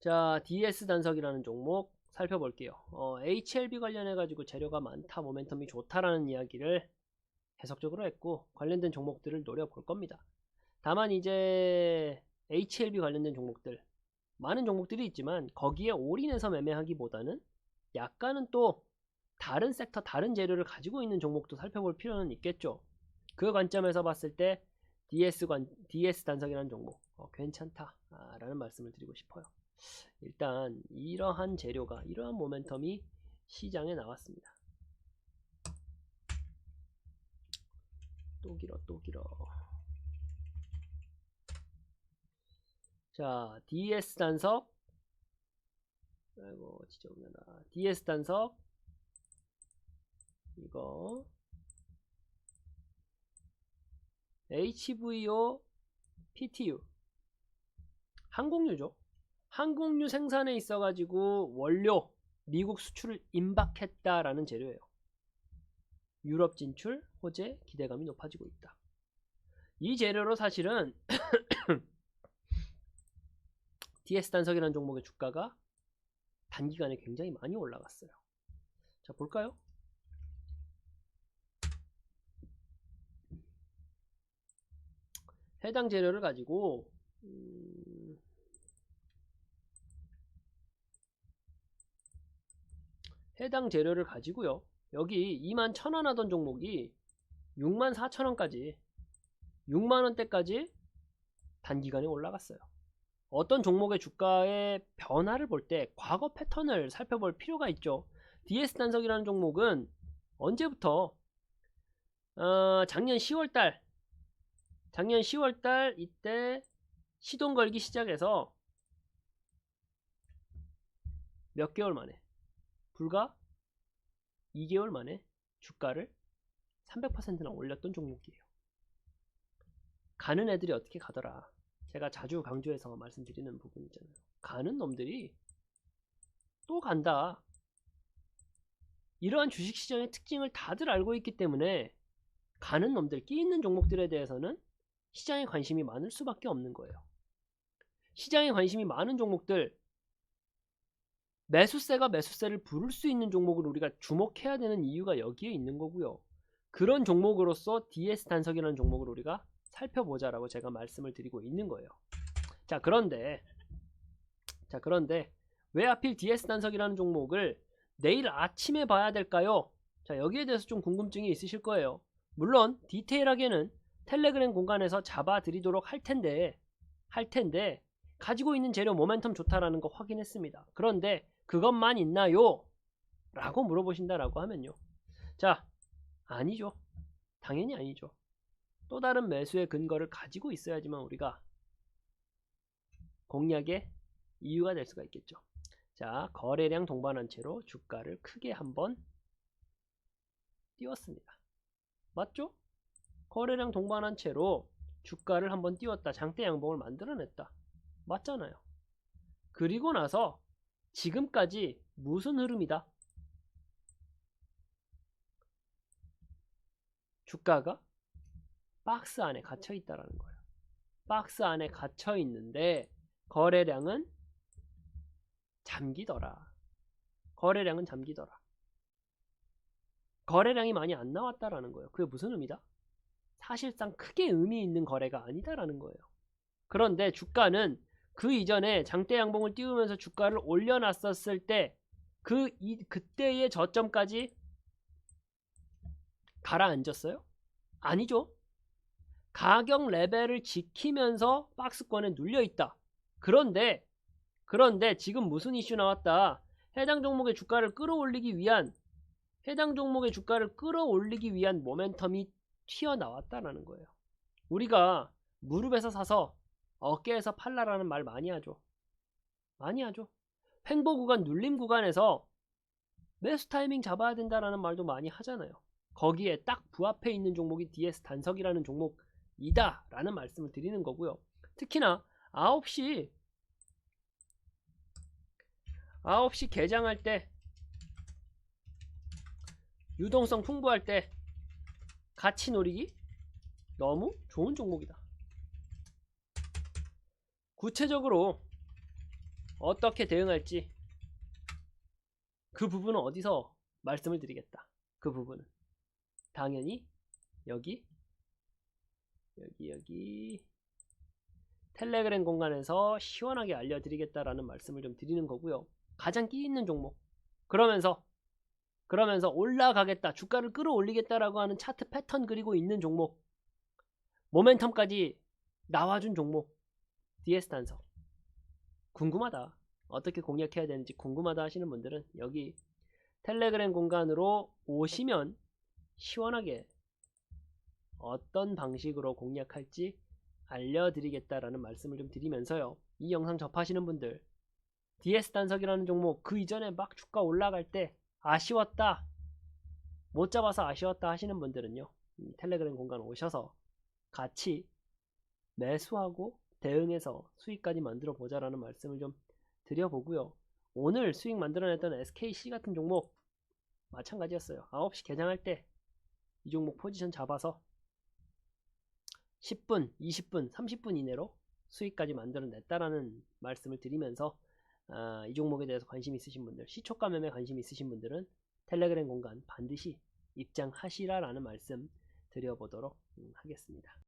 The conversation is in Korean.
자, DS 단석이라는 종목 살펴볼게요. 어, HLB 관련해 가지고 재료가 많다, 모멘텀이 좋다라는 이야기를 해석적으로 했고 관련된 종목들을 노려볼 겁니다. 다만 이제 HLB 관련된 종목들 많은 종목들이 있지만 거기에 올인해서 매매하기보다는 약간은 또 다른 섹터, 다른 재료를 가지고 있는 종목도 살펴볼 필요는 있겠죠. 그 관점에서 봤을 때 DS 관 DS 단석이라는 종목 어, 괜찮다 라는 말씀을 드리고 싶어요. 일단 이러한 재료가 이러한 모멘텀이 시장에 나왔습니다. 또 길어 또 길어. 자 DS 단석 아이고 지저분하다. DS 단석 이거 HVO PTU 항공유죠. 항공유 생산에 있어 가지고 원료 미국 수출을 임박했다라는 재료예요. 유럽 진출 호재 기대감이 높아지고 있다. 이 재료로 사실은 DS 단석이라는 종목의 주가가 단기간에 굉장히 많이 올라갔어요. 자 볼까요? 해당 재료를 가지고 해당 재료를 가지고요. 여기 2만 1천원 하던 종목이 6만 4천원까지 6만원대까지 단기간에 올라갔어요. 어떤 종목의 주가의 변화를 볼 때 과거 패턴을 살펴볼 필요가 있죠. DS 단석이라는 종목은 언제부터 어, 작년 10월달 작년 10월달 이때 시동 걸기 시작해서 몇 개월 만에 불과 2개월 만에 주가를 300%나 올렸던 종목이에요. 가는 애들이 어떻게 가더라. 제가 자주 강조해서 말씀드리는 부분이잖아요. 가는 놈들이 또 간다. 이러한 주식시장의 특징을 다들 알고 있기 때문에 가는 놈들, 끼 있는 종목들에 대해서는 시장에 관심이 많을 수밖에 없는 거예요. 시장에 관심이 많은 종목들, 매수세가 매수세를 부를 수 있는 종목을 우리가 주목해야 되는 이유가 여기에 있는 거고요. 그런 종목으로서 DS 단석이라는 종목을 우리가 살펴보자라고 제가 말씀을 드리고 있는 거예요. 자, 그런데 자, 그런데 왜 하필 DS 단석이라는 종목을 내일 아침에 봐야 될까요? 자, 여기에 대해서 좀 궁금증이 있으실 거예요. 물론 디테일하게는 텔레그램 공간에서 잡아드리도록 할 텐데 할 텐데 가지고 있는 재료 모멘텀 좋다라는 거 확인했습니다. 그런데 그것만 있나요? 라고 물어보신다라고 하면요. 자, 아니죠. 당연히 아니죠. 또 다른 매수의 근거를 가지고 있어야지만 우리가 공략의 이유가 될 수가 있겠죠. 자, 거래량 동반한 채로 주가를 크게 한번 띄웠습니다. 맞죠? 거래량 동반한 채로 주가를 한번 띄웠다. 장대 양봉을 만들어냈다. 맞잖아요. 그리고 나서 지금까지 무슨 흐름이다? 주가가 박스 안에 갇혀 있다라는 거예요. 박스 안에 갇혀 있는데 거래량은 잠기더라. 거래량은 잠기더라. 거래량이 많이 안 나왔다라는 거예요. 그게 무슨 의미다? 사실상 크게 의미 있는 거래가 아니다라는 거예요. 그런데 주가는 그 이전에 장대 양봉을 띄우면서 주가를 올려놨었을 때 그 그때의 저점까지 가라앉았어요? 아니죠. 가격 레벨을 지키면서 박스권에 눌려 있다. 그런데 그런데 지금 무슨 이슈 나왔다. 해당 종목의 주가를 끌어올리기 위한 해당 종목의 주가를 끌어올리기 위한 모멘텀이 튀어나왔다라는 거예요. 우리가 무릎에서 사서 어깨에서 팔라라는 말 많이 하죠. 많이 하죠. 횡보 구간, 눌림 구간에서 매수 타이밍 잡아야 된다라는 말도 많이 하잖아요. 거기에 딱 부합해 있는 종목이 DS 단석이라는 종목이다 라는 말씀을 드리는 거고요. 특히나 9시 9시 개장할 때 유동성 풍부할 때 같이 노리기 너무 좋은 종목이다. 구체적으로 어떻게 대응할지 그 부분은 어디서 말씀을 드리겠다. 그 부분은 당연히 여기 여기 여기 텔레그램 공간에서 시원하게 알려드리겠다라는 말씀을 좀 드리는 거고요. 가장 끼 있는 종목 그러면서 그러면서 올라가겠다 주가를 끌어올리겠다라고 하는 차트 패턴 그리고 있는 종목 모멘텀까지 나와준 종목 DS 단서 궁금하다 어떻게 공략해야 되는지 궁금하다 하시는 분들은 여기 텔레그램 공간으로 오시면 시원하게 어떤 방식으로 공략할지 알려드리겠다라는 말씀을 좀 드리면서요. 이 영상 접하시는 분들 DS 단석이라는 종목 그 이전에 막 주가 올라갈 때 아쉬웠다 못 잡아서 아쉬웠다 하시는 분들은요. 이 텔레그램 공간 오셔서 같이 매수하고 대응해서 수익까지 만들어 보자라는 말씀을 좀 드려보고요. 오늘 수익 만들어냈던 SKC 같은 종목 마찬가지였어요. 9시 개장할 때 이 종목 포지션 잡아서 10분, 20분, 30분 이내로 수익까지 만들어냈다라는 말씀을 드리면서 아, 이 종목에 대해서 관심 있으신 분들, 시초가 매매 관심 있으신 분들은 텔레그램 공간 반드시 입장하시라라는 말씀 드려보도록 음, 하겠습니다.